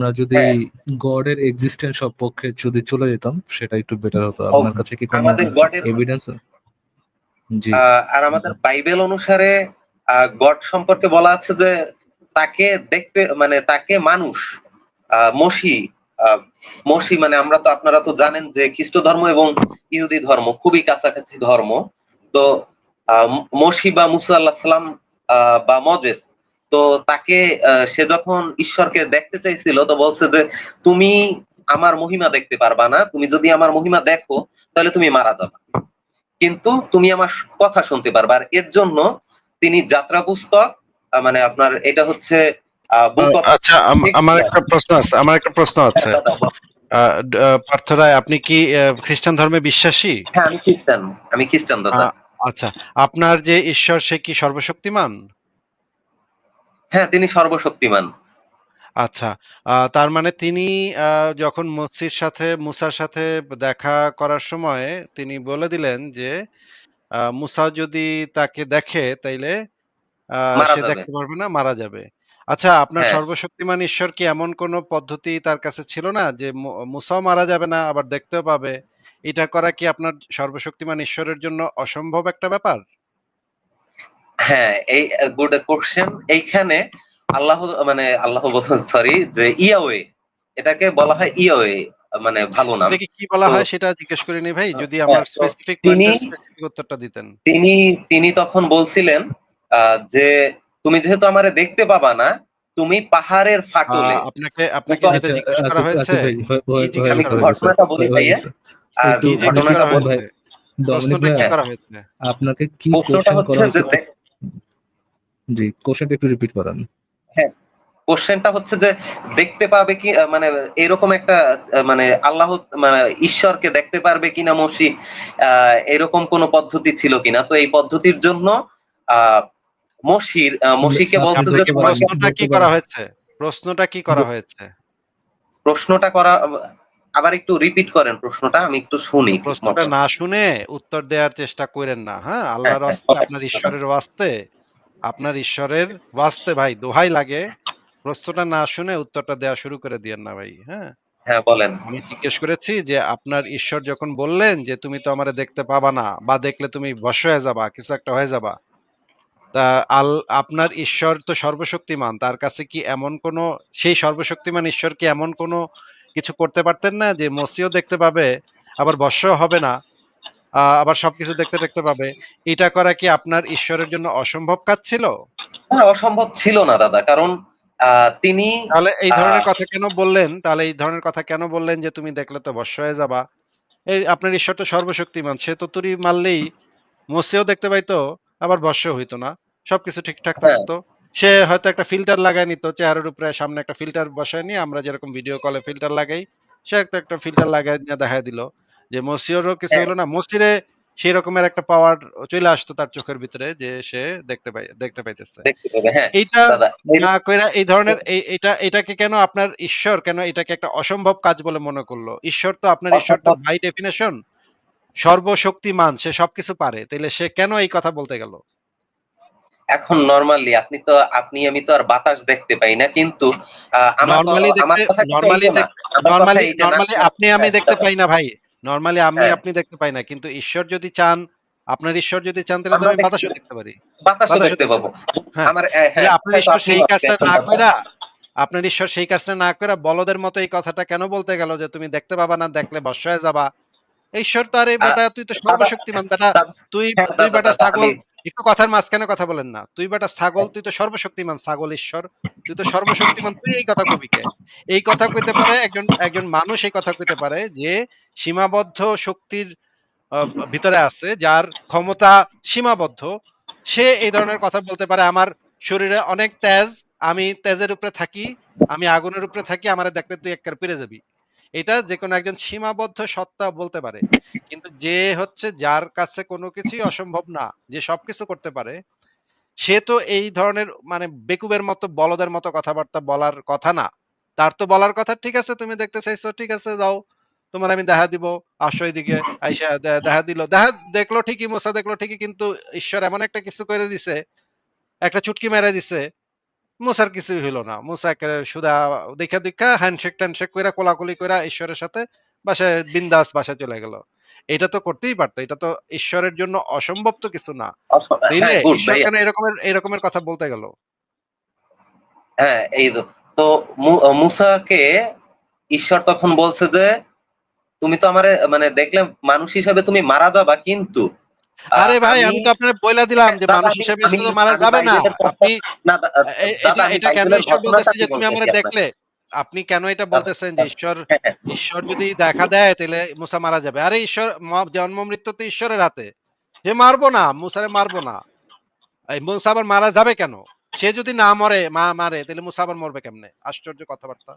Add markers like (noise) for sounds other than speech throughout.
আমরা যদি হ্যাঁ। গডের এক্সিস্টেন্স সপক্ষে যদি চলে যেতাম সেটা একটু বেটার হতো। আপনার কাছে কি কোনো এভিডেন্স জি। আর আমাদের বাইবেল অনুসারে গড সম্পর্কে বলা আছে যে তাকে দেখতে মানে তাকে মানুষ আহ, মসি মসি মানে আমরা তো আপনারা তো জানেন যে খ্রিস্ট ধর্ম এবং ইহুদি ধর্ম খুবই কাছাকাছি ধর্ম। তো মসি বা মুসা আল্লাহ সাল্লাম আহ, বা মজেস তো তাকে সে যখন ঈশ্বরকে দেখতে চাইছিল তো বলছে যে তুমি আমার মহিমা দেখতে পারবা না। তুমি যদি আমার মহিমা দেখো তাহলে তুমি মারা যাবে। কিন্তু তুমি আমার কথা শুনতে পারবা। আর এর জন্য তিনি যাত্রা পুস্তক মানে আপনার এটা হচ্ছে আচ্ছা আমার একটা প্রশ্ন আছে আমার একটা প্রশ্ন আছে। আহ, পার্থ রায় আপনি কি খ্রিস্টান ধর্মে বিশ্বাসী? হ্যাঁ আমি খ্রিস্টান আমি খ্রিস্টান দাদা। আচ্ছা আপনার যে ঈশ্বর সে কি সর্বশক্তিমান? হ্যাঁ তিনি সর্বশক্তিমান। আচ্ছা তার মানে তিনি যখন মসির সাথে মুসার সাথে দেখা করার সময় তিনি বলে দিলেন যে মুসা যদি তাকে দেখে তাইলে সে দেখতে পারবে না মারা যাবে। আচ্ছা আপনার হ্যাঁ। সর্বশক্তিমান ঈশ্বর কি এমন কোন পদ্ধতি তার কাছে ছিল না যে মুসাও মারা যাবে না আবার দেখতেও পাবে? এটা করা কি আপনার সর্বশক্তিমান ঈশ্বরের জন্য অসম্ভব একটা ব্যাপার? হ্যাঁ এই গুড কোশ্চেন এইখানে আল্লাহ মানে আল্লাহ সরি যে ইয়াওয়ে এটাকে বলা হয় ইয়াওয়ে মানে ভালো নাম এটাকে কি বলা হয় সেটা জিজ্ঞেস করিনি ভাই যদি হ্যাঁ, আমার স্পেসিফিক তিনি- স্পেসিফিক উত্তরটা দিতেন তিনি তিনি তখন বলছিলেন যে তুমি যেহেতু আমারে দেখতে পাবা না তুমি পাহাড়ের ফাটলে আপনাকে আপনাকে আচ্ছা, যেটা জিজ্ঞেস করা হয়েছে হয়ে- হয়ে- হয়ে আমি হয়ে ঘটনাটা বলি হয়ে ভাইয়া। আর ঘটনাটা করা বল ভাই, হয়েছে ডমিনিক প্রশ্নটা কি ভাই, করা হয়েছে আপনাকে কি প্রশ্নটা হচ্ছে করা জি কোশ্চেনটা একটু রিপিট করেন। কোশ্চেনটা হচ্ছে যে দেখতে পাবে কি মানে এরকম একটা মানে আল্লাহ মানে ঈশ্বরকে দেখতে পারবে কিনা মসি আহ, এরকম কোন পদ্ধতি ছিল কিনা? তো এই পদ্ধতির জন্য আহ মসির আহ, মসিকে বলছে যে। প্রশ্নটা কি করা হয়েছে? প্রশ্নটা কি করা হয়েছে? প্রশ্নটা করা আবার একটু রিপিট করেন প্রশ্নটা আমি একটু শুনি প্রশ্নটা না শুনে উত্তর দেওয়ার চেষ্টা করেন না হ্যাঁ? আল্লাহর (laughs) হ্যাঁ, হ্যাঁ, আপনার ঈশ্বরের ওয়াস্তে। আপনার ঈশ্বরের ওয়াস্তে ভাই দোহাই লাগে। প্রশ্নটা না শুনে উত্তরটা দেওয়া শুরু করে দিয়েন না ভাই হ্যাঁ? হ্যাঁ বলেন। আমি জিজ্ঞেস করেছি যে আপনার ঈশ্বর যখন বললেন যে তুমি তো আমারে দেখতে পাবা না বা দেখলে তুমি বশ হয়ে যাবা কিছু একটা হয়ে যাবা তা আল আপনার ঈশ্বর তো সর্বশক্তিমান তার কাছে কি এমন কোন সেই সর্বশক্তিমান ঈশ্বর কি এমন কোন কিছু করতে পারতেন না যে মসিও দেখতে পাবে আবার বর্ষ হবে না? আবার সবকিছু দেখতে দেখতে পাবে। এটা করা কি আপনার ঈশ্বরের জন্য অসম্ভব কাজ ছিল? অসম্ভব ছিল না দাদা। কারণ তিনি তাহলে এই ধরনের কথা কেন বললেন? তাহলে এই ধরনের কথা কেন বললেন যে তুমি দেখলে তো বর্ষ হয়ে যাবা? এই আপনার ঈশ্বর তো সর্বশক্তিমান সে তো তুরি মারলেই মসিও দেখতে পাইতো আবার বর্ষ হইতো না। সবকিছু ঠিকঠাক হ্যাঁ। থাকতো। সে হয়তো একটা ফিল্টার লাগাই নিত চেহারার উপরে সামনে একটা ফিল্টার বসায় নিয়ে আমরা যেরকম ভিডিও কলে ফিল্টার লাগাই সে একটা একটা ফিল্টার লাগাই দেখা দিল। যে মসিওরও কিছু হ্যাঁ। হলো না মসিরে সেই রকমের একটা পাওয়ার চলে আসতো তার চোখের ভিতরে যে সে দেখতে পাই দেখতে পাইতেছে। হ্যাঁ। এইটা না কইরা এই ধরনের এই- এটা এটাকে কেন আপনার ঈশ্বর কেন এটাকে একটা অসম্ভব কাজ বলে মনে করল? ঈশ্বর তো আপনার ঈশ্বর তো। বাই ডেফিনেশন সর্বশক্তিমান সে সবকিছু পারে। তাইলে সে কেন এই কথা বলতে গেল? এখন নরমালি আপনি তো আপনি আমি তো আর বাতাস দেখতে পাই না কিন্তু আমার নরমালি দেখতে নরমালি নরমালি নরমালি আপনি আমি হ্যাঁ, দেখতে পাই না ভাই। নরমালি আমি হ্যাঁ। আপনি দেখতে পাই না কিন্তু ঈশ্বর যদি চান আপনার ঈশ্বর যদি চান তাহলে তো আমি বাতাসও দেখতে পারি বাতাসও দেখতে পাবো হ্যাঁ। আমার হ্যাঁ, আপনার ঈশ্বর সেই কাজটা না। কইরা আপনার ঈশ্বর সেই কাজটা না কইরা বলদের মতো এই কথাটা কেন বলতে গেল যে তুমি দেখতে পাবা না দেখলে বর্ষায় যাবা ঈশ্বর তো আরে বেটা তুই তো সর্বশক্তিমান বেটা তুই তুই বেটা ছাগল একটু কথার মাঝখানে কথা বলেন না। তুই বেটা ছাগল, তুই তো সর্বশক্তিমান ছাগল ঈশ্বর তুই তো সর্বশক্তিমান, তুই এই কথা কবি কে? এই কথা কইতে পারে একজন একজন মানুষ এই কথা কইতে পারে যে সীমাবদ্ধ শক্তির ভিতরে আছে, যার ক্ষমতা সীমাবদ্ধ। সে এই ধরনের কথা বলতে পারে, আমার শরীরে অনেক তেজ, আমি তেজের উপরে থাকি, আমি আগুনের উপরে থাকি, আমার দেখলে তুই একবার পেরে যাবি। এটা যে কোনো একজন সীমাবদ্ধ সত্তা বলতে পারে। কিন্তু যে হচ্ছে যার কাছে কোনো কিছুই অসম্ভব না, যে সবকিছু করতে পারে, সে তো এই ধরনের মানে বেকুবের মতো, বলদের মতো কথাবার্তা বলার কথা না। তার তো বলার কথা, ঠিক আছে, তুমি দেখতে চাইছো, ঠিক আছে, যাও। তোমার আমি দেখা দিব, আসো এদিকে, আইসা দেখা দিল। দেখা দেখল ঠিকই, মোসা দেখল ঠিকই, কিন্তু ঈশ্বর এমন একটা কিছু করে দিছে, একটা চুটকি মেরে দিছে মুসার কিছুই হইল না। মুসা একেবারে সুদা দেখা দেখা হ্যান্ডশেক ট্যান্ডশেক কইরা কোলাকুলি কইরা ঈশ্বরের সাথে বাসায় বিন্দাস বাসায় চলে গেল। এটা তো করতেই পারতো এটা তো ঈশ্বরের জন্য অসম্ভব তো কিছু না। হ্যাঁ, good, ঈশ্বর। কেন এরকমের এরকমের কথা বলতে গেল? হ্যাঁ এই তো। তো মুসাকে ঈশ্বর তখন বলছে যে তুমি তো আমারে মানে দেখলে মানুষ হিসাবে তুমি মারা যাবা কিন্তু আরে ভাই আমি তো আপনার বইলা দিলাম যে মানুষ হিসেবে তো মারা যাবে না। আপনি এটা এটা কেন ঈশ্বর বলতেছে যে তুমি আমারে দেখলে? আপনি কেন এটা বলতেছেন যে ঈশ্বর হ্যাঁ, হ্যাঁ, ঈশ্বর যদি দেখা দেয় তাহলে মুসা মারা যাবে। আরে ঈশ্বর জন্ম মৃত্যু তো ঈশ্বরের হাতে। যে মারবো না মুসারে মারবো না। এই মুসা আবার মারা যাবে কেন? সে যদি না মরে মা মারে তাহলে মুসা আবার মরবে কেমনে? আশ্চর্য কথাবার্তা।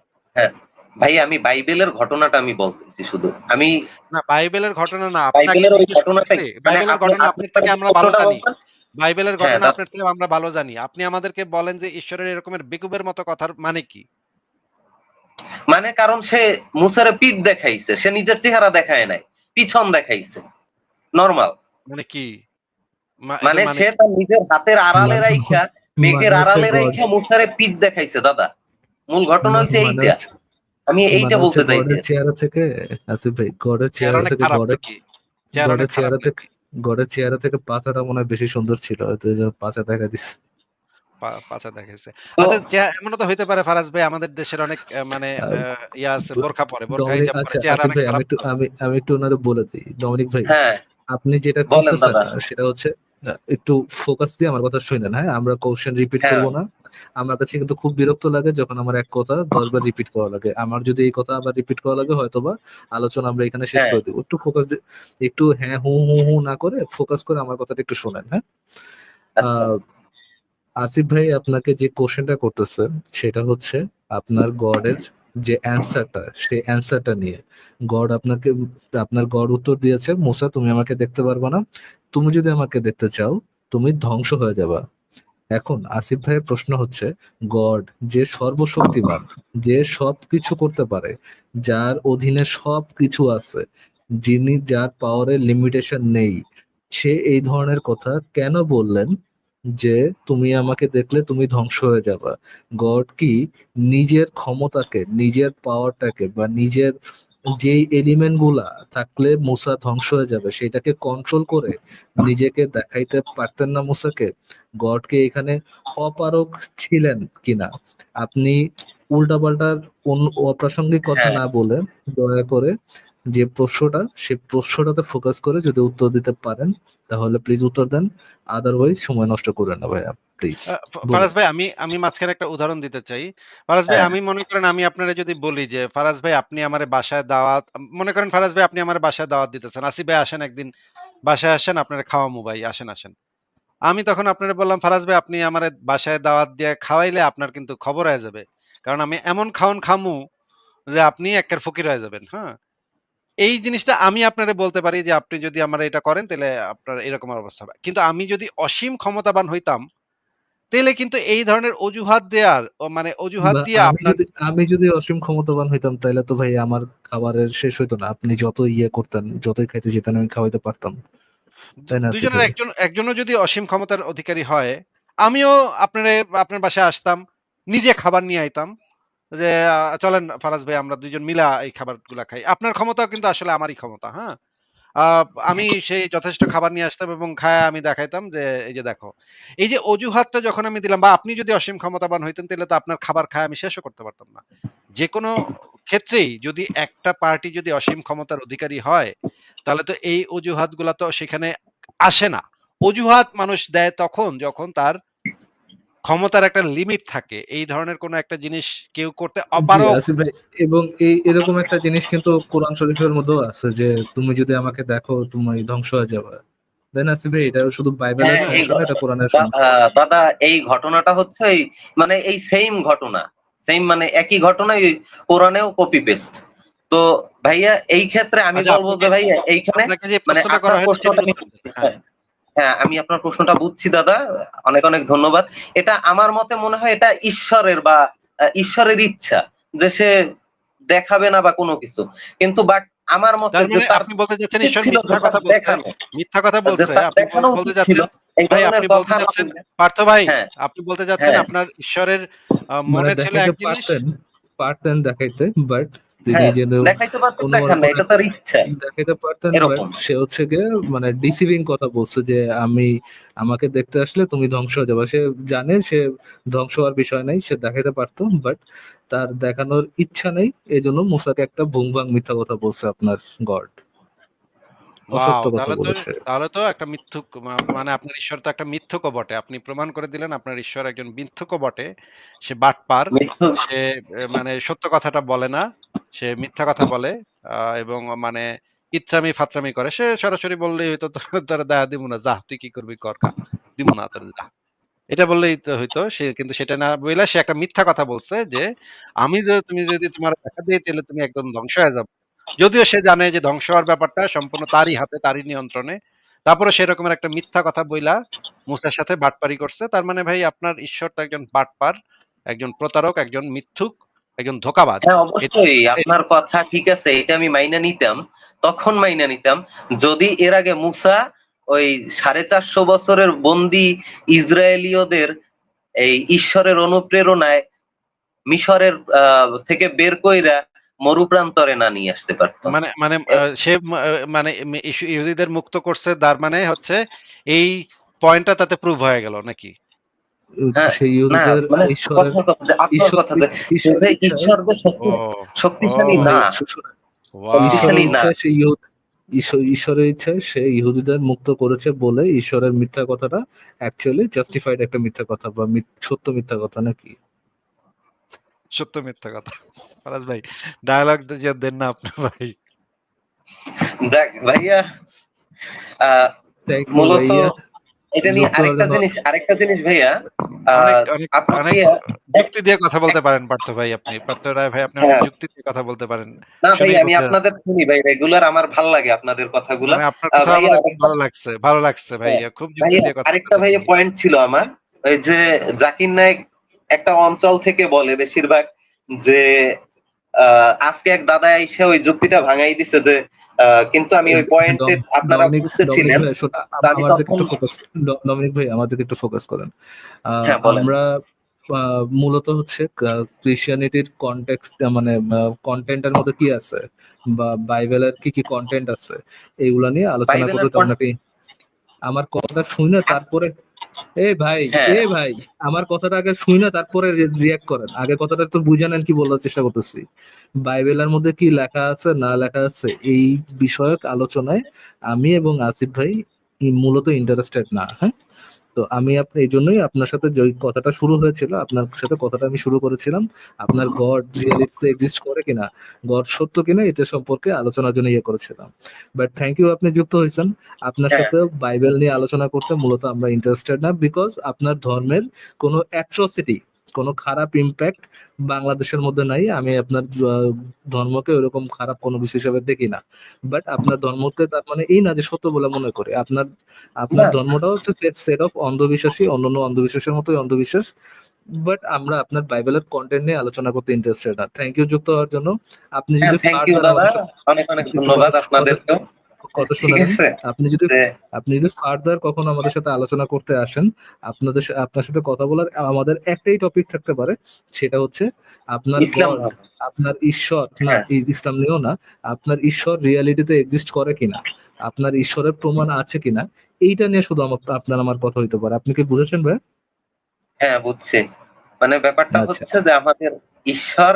ভাই আমি বাইবেলের ঘটনাটা আমি বলতেছি শুধু। আমি না বাইবেলের ঘটনা না বাইবেলের ওই ঘটনাটা বাইবেলের ঘটনা আপনার থেকে আমরা ভালো জানি। বাইবেলের হ্যাঁ, ঘটনা আপনার থেকে আমরা ভালো জানি। আপনি আমাদেরকে বলেন যে ঈশ্বরের এরকমের বেকুবের মতো কথার মানে কি? মানে কারণ সে মুসারে পিঠ দেখাইছে সে নিজের চেহারা দেখায় নাই পিছন দেখাইছে। নরমাল। মানে কি? মানে সে তার নিজের হাতের আড়ালে মানে- রাইখা মেঘের মানে আড়ালে রাইখা মুসারে পিঠ দেখাইছে দাদা। মূল ঘটনা হইছে এইটা। আমি এইটা বলতে গডের চেহারা থেকে আসিফ ভাই গডের চেহারা থেকে গডের গডের চেহারা থেকে গডের চেহারা থেকে পাতাটা মনে হয় বেশি সুন্দর ছিল হয়তো এই জন্য পাতা দেখা দিচ্ছে পাছা দেখাইছে। আচ্ছা এমনও তো হইতে পারে ফারাজ ভাই আমাদের দেশের অনেক মানে ইয়া আছে বোরখা পরে বোরখা হিজাব পরে আচ্ছা চেহারা অনেক আমি খারাপ একটু আমি আমি একটু ওনারে বলে দিই। ডমিনিক ভাই হ্যাঁ। আপনি যেটা করতেছেন সেটা হচ্ছে একটু ফোকাস দিয়ে আমার কথা শুনেন হ্যাঁ? আমরা কোশ্চেন রিপিট হ্যাঁ। করব না। আমার কাছে কিন্তু খুব বিরক্ত লাগে যখন আমার এক কথা দশবার রিপিট করা লাগে। আমার যদি এই কথা আবার রিপিট করা লাগে হয়তোবা আলোচনা আমরা এখানে শেষ হ্যাঁ। করে দেবো। একটু ফোকাস একটু হ্যাঁ হু হু হু না করে ফোকাস করে আমার কথাটা একটু শোনেন হ্যাঁ? আচ্ছা। আহ, আসিফ ভাই আপনাকে যে কোশ্চেনটা করতেছে সেটা হচ্ছে আপনার গডের যে অ্যান্সারটা সেই অ্যান্সারটা নিয়ে। গড আপনাকে, আপনার গড উত্তর দিয়েছে, মুসা, তুমি আমাকে দেখতে পারবে না। তুমি যদি আমাকে দেখতে চাও, তুমি ধ্বংস হয়ে যাবা। এখন আসিফ ভাইয়ের প্রশ্ন হচ্ছে, গড যে সর্বশক্তিমান, যে সব কিছু করতে পারে, যার অধীনে সব কিছু আছে, যিনি যার পাওয়ারের লিমিটেশন নেই, সে এই ধরনের কথা কেন বললেন? যে তুমি আমাকে দেখলে তুমি ধ্বংস হয়ে যাবা। গড কি নিজের ক্ষমতাকে নিজের পাওয়ারটাকে বা নিজের যেই এলিমেন্টগুলা থাকলে মুসা ধ্বংস হয়ে যাবে সেটাকে কন্ট্রোল করে নিজেকে দেখাইতে পারতেন না মুসাকে? গডকে এখানে অপারক ছিলেন কিনা? আপনি উল্টাপাল্টার অপ্রাসঙ্গিক কথা হ্যাঁ। না বলে দয়া করে যে প্রশ্নটা সে প্রশ্নটাতে ফোকাস করে যদি উত্তর দিতে পারেন তাহলে প্লিজ উত্তর দেন। আদারওয়াইজ সময় নষ্ট করেন না ভাইয়া প্লিজ ফারাজ ভাই আমি আমি মাঝখানে একটা উদাহরণ দিতে চাই। ফারাজ ভাই হ্যাঁ। আমি মনে করেন আমি আপনারা যদি বলি যে ফারাজ ভাই আপনি আমার বাসায় দাওয়াত মনে করেন ফারাজ ভাই আপনি আমার বাসায় দাওয়াত দিতেছেন। আসিফ ভাই আসেন একদিন। বাসায় আসেন আপনারা খাওয়ামু ভাই আসেন আসেন। আমি তখন আপনারা বললাম ফারাজ ভাই আপনি আমার বাসায় দাওয়াত দিয়ে খাওয়াইলে আপনার কিন্তু খবর হয়ে যাবে। কারণ আমি এমন খাওন খামু যে আপনি একের ফকির হয়ে যাবেন। হ্যাঁ? এই জিনিসটা আমি আপনারে বলতে পারি যে আপনি যদি আমার এটা করেন তাহলে আপনার এরকম অবস্থা হবে। কিন্তু আমি যদি অসীম ক্ষমতাবান হইতাম তাহলে কিন্তু এই ধরনের অজুহাত দেওয়ার মানে অজুহাত দিয়ে আপনার যদি আমি যদি অসীম ক্ষমতাবান হইতাম তাহলে তো ভাই আমার খাবারের শেষ হইতো না। আপনি যত ইয়ে করতেন যতই খাইতে যেতেন আমি খাওয়াইতে পারতাম। দুজনের। একজন একজনও যদি অসীম ক্ষমতার অধিকারী হয় আমিও আপনার আপনার বাসায় আসতাম নিজে খাবার নিয়ে আইতাম। যে চলেন ফারাজ ভাই আমরা দুইজন মিলা এই খাবারগুলা খাই। আপনার ক্ষমতাও কিন্তু আসলে আমারই ক্ষমতা হ্যাঁ? আমি সেই যথেষ্ট খাবার নিয়ে আসতাম এবং খায় আমি দেখাইতাম যে এই যে দেখো এই যে অজুহাতটা যখন আমি দিলাম বা আপনি যদি অসীম ক্ষমতাবান হইতেন তাহলে তো আপনার খাবার খায় আমি শেষও করতে পারতাম না। যে কোনো ক্ষেত্রেই যদি একটা পার্টি যদি অসীম ক্ষমতার অধিকারী হয় তাহলে তো এই অজুহাতগুলা তো সেখানে আসে না। অজুহাত মানুষ দেয় তখন যখন তার ক্ষমতার একটা লিমিট থাকে। এই ধরনের কোন একটা জিনিস কেউ করতে ভাই এবং এই এরকম একটা জিনিস কিন্তু কোরআন শরীফের মধ্যেও আছে যে তুমি যদি আমাকে দেখো তুমি ধ্বংস হয়ে যাবে। দেন আসিফ ভাই এটা শুধু বাইবেলের সমস্যা এটা কোরআনের সমস্যা দাদা এই ঘটনাটা হচ্ছে এই মানে এই সেম ঘটনা। সেম মানে একই ঘটনা কোরআনেও কপি পেস্ট তো ভাইয়া এই ক্ষেত্রে আমি আচ্ছা, বলব যে ভাইয়া এইখানে আপনাকে যে মানে প্রশ্নটা করা হয়েছে হ্যাঁ। হ্যাঁ আমি আপনার প্রশ্নটা বুঝছি দাদা। অনেক অনেক ধন্যবাদ। এটা আমার মতে মনে হয় এটা ঈশ্বরের বা ঈশ্বরের ইচ্ছা যে সে দেখাবে না বা কোনো কিছু। কিন্তু বাট আমার মতে মানে আপনি বলতে চাচ্ছেন ঈশ্বর মিথ্যা কথা তার বলছে। মিথ্যা কথা বলছে। আপনি বলতে এই ভাই আপনি বলতে আমাদের- পার্থ ভাই হ্যাঁ। আপনি বলতে চাচ্ছেন হ্যাঁ। আপনার ঈশ্বরের মানে মনে ছিল এক জিনিস? পারতেন পারতেন দেখাইতে বাট তিনি হ্যাঁ, যেন দেখাইতে পারতেন কোনো দেখান না মনে এটা তার ইচ্ছা। দেখাইতে পারতেন সে হচ্ছে গিয়ে মানে ডিসিভিং কথা বলছে যে আমি আমাকে দেখতে আসলে তুমি ধ্বংস হয়ে যাবে। সে জানে সে ধ্বংস হওয়ার বিষয় নাই সে দেখাইতে পারতো বাট তার দেখানোর ইচ্ছা নেই এই জন্য মুসাকে একটা ভুং ভাং মিথ্যা কথা বলছে আপনার গড। তাহলে তো তাহলে তো একটা মিথ্যুক মানে আপনার ঈশ্বর তো একটা মিথ্যুকও বটে। আপনি প্রমাণ করে দিলেন আপনার ঈশ্বর একজন মিথ্যুকও বটে। সে বাটপার সে মানে সত্য কথাটা বলে না। সে মিথ্যা কথা বলে এবং মানে ইচ্ছামি ফাত্রামি করে। সে সরাসরি বললেই হয়তো তোর (laughs) দেখা দিব না যা তুই কি করবি, কর কা দিব না তোর যা এটা বললেই তো হইতো, সে কিন্তু সেটা না বলে সে একটা মিথ্যা কথা বলছে যে, আমি যদি তুমি যদি তোমার দেখা দিয়ে তাহলে তুমি একদম ধ্বংস হয়ে যাবে। যদিও সে জানে যে ধ্বংস হওয়ার ব্যাপারটা সম্পূর্ণ তারই হাতে, তারই নিয়ন্ত্রণে। তারপরে সেরকমের একটা মিথ্যা কথা বইলা মুসার সাথে বাটপারি করছে। তার মানে ভাই, আপনার ঈশ্বর তো একজন বাটপার, একজন প্রতারক, একজন মিথ্যুক। একজন ধোকাবাজ। হ্যাঁ অবশ্যই আপনার কথা ঠিক আছে এটা আমি মাইনা নিতাম তখন মাইনা নিতাম। যদি এর আগে মুসা ওই সাড়ে চারশো বছরের বন্দি ইসরায়েলীয়দের এই ঈশ্বরের অনুপ্রেরণায় মিশরের আহ, থেকে বের কইরা মরুপ্রান্তরে না নিয়ে আসতে পারতো। মানে মানে আহ, সে মানে ইহুদিদের মুক্ত করছে তার মানে হচ্ছে এই পয়েন্টটা তাতে প্রুভ হয়ে গেল নাকি? সেই না মানে ঈশ্বরের যে যে যে ইচ্ছা- যে শক্তিশালী না। শক্তিশালী না। সে ঈশ্বরের ইচ্ছায় সে ইহুদিদের মুক্ত করেছে বলে ঈশ্বরের মিথ্যা কথাটা অ্যাকচুয়ালি জাস্টিফাইড একটা মিথ্যা কথা বা সত্য মিথ্যা কথা নাকি? সত্য মিথ্যা কথা। ফরাজ ভাই ডায়ালগ দেন না আপনার ভাই। যাক ভাইয়া মূলত ভাইয়া। এটা নিয়ে আরেকটা জিনিস আরেকটা জিনিস ভাইয়া আপনি যুক্তি দিয়ে কথা বলতে পারেন পার্থ ভাই আপনি। পার্থ রায় ভাই আপনি হ্যাঁ। যুক্তি দিয়ে কথা বলতে পারেন। না ভাই আমি আপনাদের শুনি ভাই রেগুলার আমার ভালো লাগে আপনাদের কথাগুলো। মানে আপনার কথা আমাদের খুব ভালো লাগছে ভালো লাগছে ভাইয়া খুব যুক্তি দিয়ে কথা আরেকটা ভাইয়া ভাই। পয়েন্ট ছিল আমার ওই যে জাকির নায়ক একটা অঞ্চল থেকে বলে বেশিরভাগ যে আজকে এক দাদা এসে ওই যুক্তিটা ভাঙাই দিছে যে কিন্তু আমি ওই পয়েন্টে আপনারা বুঝতেছিলেন। ডমিনিক ভাই, আমাদের একটু ফোকাস করেন। হ্যাঁ, আমরা মূলত হচ্ছে ক্রিশ্চিয়ানিটির কন্টেক্সট মানে কন্টেন্টের মধ্যে কি আছে? বা বাইবেলের কি কি কন্টেন্ট আছে? এইগুলা নিয়ে আলোচনা করতে আপনাকে আমার কথাটা শুনে তারপরে এ ভাই হ্যাঁ। এ ভাই আমার কথাটা আগে শুনে তারপরে রিয়াক্ট করেন। আগে কথাটা তো বুঝে নেন কি বলার চেষ্টা করতেছি। বাইবেলের মধ্যে কি লেখা আছে না লেখা আছে এই বিষয়ক আলোচনায় আমি এবং আসিফ ভাই মূলত ইন্টারেস্টেড না হ্যাঁ? তো আমি আপনি এই জন্যই আপনার সাথে যে কথাটা শুরু হয়েছিল আপনার সাথে কথাটা আমি শুরু করেছিলাম। আপনার গড রিয়ালিটিতে এক্সিস্ট করে কিনা গড সত্য কিনা এটা সম্পর্কে আলোচনার জন্য ইয়ে করেছিলাম। বাট থ্যাংক ইউ আপনি যুক্ত হয়েছেন। আপনার হ্যাঁ। সাথে বাইবেল নিয়ে আলোচনা করতে মূলত আমরা ইন্টারেস্টেড না বিকজ আপনার ধর্মের কোনো অ্যাট্রসিটি কোনো খারাপ ইম্প্যাক্ট বাংলাদেশের মধ্যে নাই। আমি আপনার ধর্মকে ওরকম খারাপ কোনো কিছু হিসাবে দেখি না। বাট আপনার ধর্মকে তার মানে এই না যে সত্য বলে মনে করি। আপনার আপনার ধর্মটা হচ্ছে সেট অফ অন্ধবিশ্বাসী অন্যান্য অন্ধবিশ্বাসের মতোই অন্ধবিশ্বাস। বাট আমরা আপনার বাইবেলের কন্টেন্ট নিয়ে আলোচনা করতে ইন্টারেস্টেড না। থ্যাংক ইউ যুক্ত হওয়ার জন্য। আপনি হ্যাঁ যদি অনেক অনেক ধন্যবাদ আপনাদেরকেও। কথা ঠিক শুনে আপনি যদি আপনি যদি ফার্দার কখনো আমাদের সাথে আলোচনা করতে আসেন আপনাদের আপনার সাথে কথা বলার আমাদের একটাই টপিক থাকতে পারে সেটা হচ্ছে আপনার। আপনার ঈশ্বর না হ্যাঁ। ইসলাম নিয়েও না আপনার ঈশ্বর রিয়ালিটিতে এক্সিস্ট করে কিনা আপনার ঈশ্বরের প্রমাণ আছে কিনা এইটা নিয়ে শুধু আমার আপনার আমার কথা হইতে পারে আপনি কি বুঝেছেন ভাই হ্যাঁ বুঝছি মানে ব্যাপারটা আচ্ছা। হচ্ছে যে আমাদের ঈশ্বর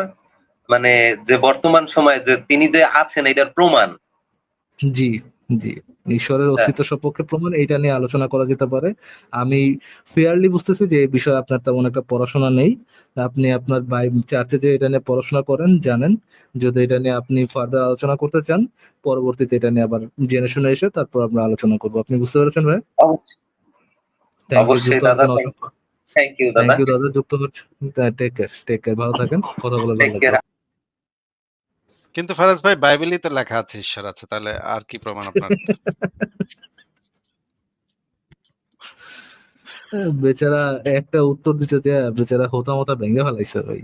মানে যে বর্তমান সময়ে যে তিনি যে আছেন এটার প্রমাণ জি জি। ঈশ্বরের অস্তিত্ব সপক্ষে প্রমাণ এইটা নিয়ে আলোচনা করা যেতে পারে। আমি ফেয়ারলি বুঝতেছি যে এই বিষয়ে আপনার তেমন একটা পড়াশোনা নেই। আপনি আপনার বাই চার্চে যে এটা নিয়ে পড়াশোনা করেন জানেন। যদি এটা নিয়ে আপনি ফার্দার আলোচনা করতে চান পরবর্তীতে এটা নিয়ে আবার জেনে শুনে এসে তারপর আমরা আলোচনা করব। আপনি বুঝতে পেরেছেন ভাই? অবশ্যই থ্যাংক ইউ অবশ্যই যুক্ত দাদা, জন্য থ্যাংক ইউ দাদা। থ্যাংক ইউ দাদা যুক্ত হচ্ছে টেক কেয়ার টেক কেয়ার ভালো থাকেন। কথা বলে ভালো কিন্তু ফারাজ ভাই, বাইবেলই তো লেখা আছে, ঈশ্বর আছে, তাহলে আর কি প্রমাণ আপনার? বেচারা একটা উত্তর দিতে যে, বেচারা হোতা মোতা ভেঙে ফেলাইছে ভাই।